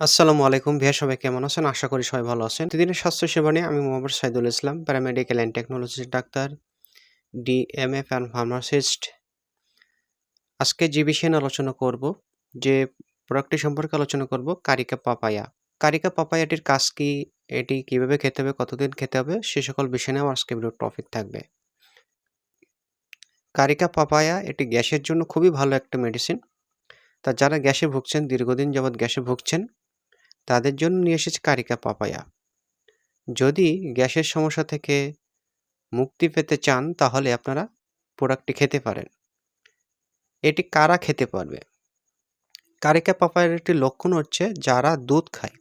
আসসালামু আলাইকুম। ভাইয়া সবাই কেমন আছেন? আশা করি সবাই ভালো আছেন। প্রতিদিনের স্বাস্থ্য সেবা নিয়ে আমি Mohammad Saidul Islam paramedical and technologist doctor DMF and pharmacist আজকে যে বিষয়ে আলোচনা করব, যে প্রোডাক্টটি সম্পর্কে আলোচনা করব, কারিকা পাপায়া। কারিকা পাপায়াটির কাজ কি? এটি কীভাবে খেতে হবে? কতদিন খেতে হবে? সে সকল বিষয় নিয়ে আজকে ভিডিও টপিক থাকবে। কারিকা পাপায়া এটি গ্যাসের জন্য খুবই ভালো একটা মেডিসিন তা যারা গ্যাসে ভুগছেন, দীর্ঘদিন যাবৎ গ্যাসে ভুগছেন তাদের জন্য নিয়ে এসেছে কারিকা পাপায়া। যদি গ্যাসের সমস্যা থেকে মুক্তি পেতে চান, তাহলে আপনারা প্রোডাক্টটি খেতে পারেন। এটি কারা খেতে পারবে? কারিকা পাপায়ের একটি লক্ষণ হচ্ছে যারা দুধ খায়।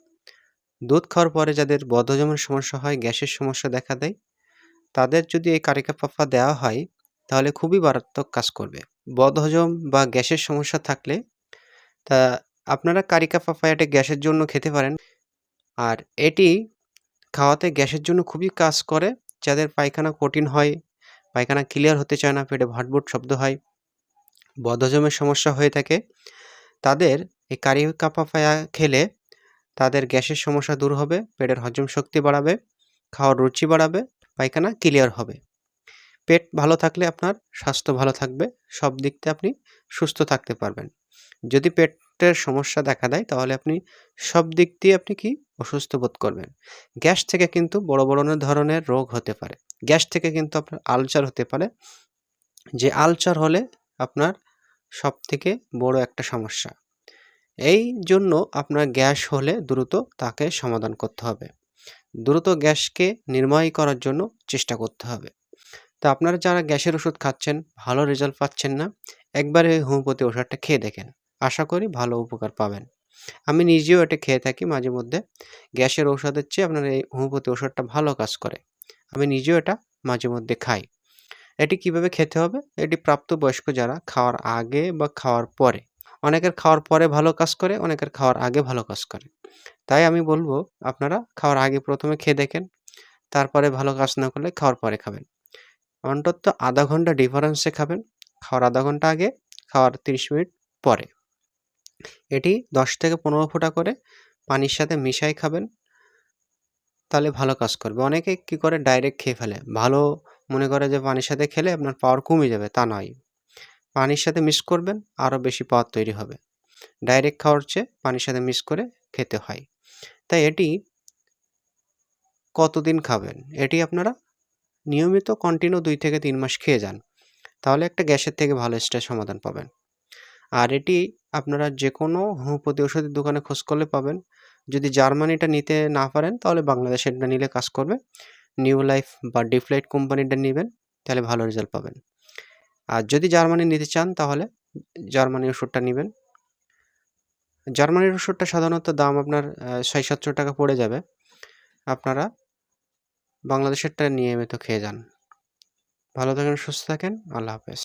দুধ খাওয়ার পরে যাদের বদহজমের সমস্যা হয়, গ্যাসের সমস্যা দেখা দেয়, তাদের যদি এই কারিকা পাপা দেওয়া হয়, তাহলে খুবই মারাত্মক কাজ করবে। বদহজম বা গ্যাসের সমস্যা থাকলে তা আপনারা কারিকা পাপায়াটা গ্যাসের জন্য খেতে পারেন। আর এটি খাওয়াতে গ্যাসের জন্য খুবই কাজ করে, যাদের পায়খানা কঠিন হয়, পায়খানা ক্লিয়ার হতে চায় না, পেটে ভাটভুট শব্দ হয়, বদহজমের সমস্যা হয়ে থাকে, তাদের এই কারিকা পাপায়া খেলে তাদের গ্যাসের সমস্যা দূর হবে, পেটের হজম শক্তি বাড়াবে, খাওয়ার রুচি বাড়াবে, পায়খানা ক্লিয়ার হবে। পেট ভালো থাকলে আপনার স্বাস্থ্য ভালো থাকবে, সব দিক থেকে আপনি সুস্থ থাকতে পারবেন। যদি পেটের সমস্যা দেখা দেয়, তাহলে আপনি সব দিক দিয়ে আপনি কি অসুস্থ বোধ করবেন? গ্যাস থেকে কিন্তু বড় বড় ধরনের রোগ হতে পারে। গ্যাস থেকে কিন্তু আপনার আলচার হতে পারে। যে আলচার হলে আপনার সব থেকে বড় একটা সমস্যা। এই জন্য আপনার গ্যাস হলে দ্রুত তাকে সমাধান করতে হবে। দ্রুত গ্যাসকে নির্ময় করার জন্য চেষ্টা করতে হবে। তো আপনারা যারা গ্যাসের ওষুধ খাচ্ছেন, ভালো রেজাল্ট পাচ্ছেন না, একবার এই হোমিওপ্যাথি ওষুধটা খেয়ে দেখেন। আশা করি ভালো উপকার পাবেন। আমি নিজেও এটা খেয়ে থাকি মাঝে মধ্যে। গ্যাসের ঔষধের চেয়ে আপনার এই হোমিওপ্যাথি ওষুধটা ভালো কাজ করে। আমি নিজেও এটা মাঝে মধ্যে খাই। এটি কীভাবে খেতে হবে? এটি প্রাপ্তবয়স্ক যারা খাওয়ার আগে বা খাওয়ার পরে। অনেকের খাওয়ার পরে ভালো কাজ করে, অনেকের খাওয়ার আগে ভালো কাজ করে। তাই আমি বলব, আপনারা খাওয়ার আগে প্রথমে খেয়ে দেখেন। তারপরে ভালো কাজ না করলে খাওয়ার পরে খাবেন। অন্তত আধা ঘণ্টা ডিফারেন্সে খাবেন। খাওয়ার আধা ঘণ্টা আগে, খাওয়ার তিরিশ মিনিট পরে। এটি দশ থেকে পনেরো ফোঁটা করে পানির সাথে মিশাই খাবেন, তাহলে ভালো কাজ করবে। অনেকে কি করে? ডাইরেক্ট খেয়ে ফেলে। ভালো মনে করে যে পানির সাথে খেলে আপনার পাওয়ার কমে যাবে, তা নয়। পানির সাথে মিক্স করবেন, আরও বেশি পাওয়ার তৈরি হবে। ডাইরেক্ট খাওয়ার চেয়ে পানির সাথে মিক্স করে খেতে হয়। তাই এটি কতদিন খাবেন? এটি আপনারা নিয়মিত কন্টিনিউ দুই থেকে তিন মাস খেয়ে যান। তাহলে একটা গ্যাসের থেকে ভালো স্টেজ সমাধান পাবেন। আর এটি আপনারা যে কোনো হোমিওপ্যাথি ওষুধের দোকানে খোঁজ করলে পাবেন। যদি জার্মানিটা নিতে না পারেন, তাহলে বাংলাদেশেরটা নিলে কাজ করবে। নিউ লাইফ বা ডিফ্লাইট কোম্পানিটা নেবেন, তাহলে ভালো রেজাল্ট পাবেন। আর যদি জার্মানি নিতে চান, তাহলে জার্মানি ওষুধটা নেবেন। জার্মানির ওষুধটা সাধারণত দাম আপনার ছয় সাতশো টাকা পড়ে যাবে। আপনারা বাংলাদেশেরটা নিয়মিত খেয়ে যান। ভালো থাকেন, সুস্থ থাকেন। আল্লাহ হাফেজ।